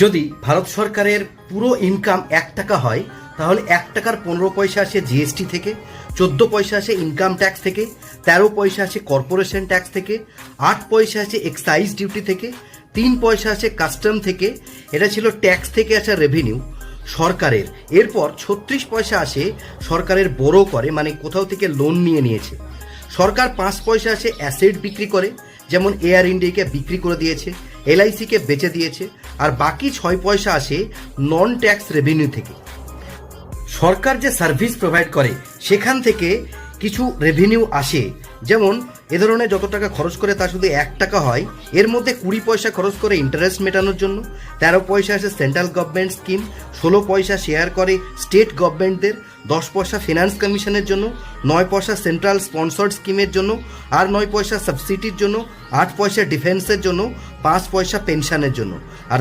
যদি ভারত সরকারের পুরো ইনকাম এক টাকা হয়, তাহলে এক টাকার পনেরো পয়সা আসে জিএসটি থেকে, চোদ্দ পয়সা আসে ইনকাম ট্যাক্স থেকে, তেরো পয়সা আসে কর্পোরেশন ট্যাক্স থেকে, আট পয়সা আসে এক্সাইজ ডিউটি থেকে, তিন পয়সা আসে কাস্টম থেকে, এটা ছিল ট্যাক্স থেকে আসা রেভিনিউ সরকারের। এরপর ছত্রিশ পয়সা আসে সরকারের বড় করে মানে কোথাও থেকে লোন নিয়ে নিয়েছে। সরকার পাঁচ পয়সা আসে অ্যাসেট বিক্রি করে, যেমন এয়ার ইন্ডিয়াকে বিক্রি করে দিয়েছে এলআইসিকে বেচে দিয়েছে আর বাকি ছয় পয়সা আসে নন ট্যাক্স রেভিনিউ থেকে। সরকার যে সার্ভিস প্রোভাইড করে, সেখান থেকে কিছু রেভিনিউ আসে। যেমন, এ ধরনের যত টাকা খরচ করে তা শুধু এক টাকা হয়, এর মধ্যে কুড়ি পয়সা খরচ করে ইন্টারেস্ট মেটানোর জন্য, তেরো পয়সা আসে সেন্ট্রাল গভর্নমেন্ট স্কিম ষোলো পয়সা শেয়ার করে স্টেট গভর্নমেন্টদের দশ পয়সা ফিনান্স কমিশনের জন্য, নয় পয়সা সেন্ট্রাল স্পন্সর্ড স্কিমের জন্য, আর নয় পয়সা সাবসিডির জন্য, আট পয়সা ডিফেন্সের জন্য, পাঁচ পয়সা পেনশনের জন্য। আর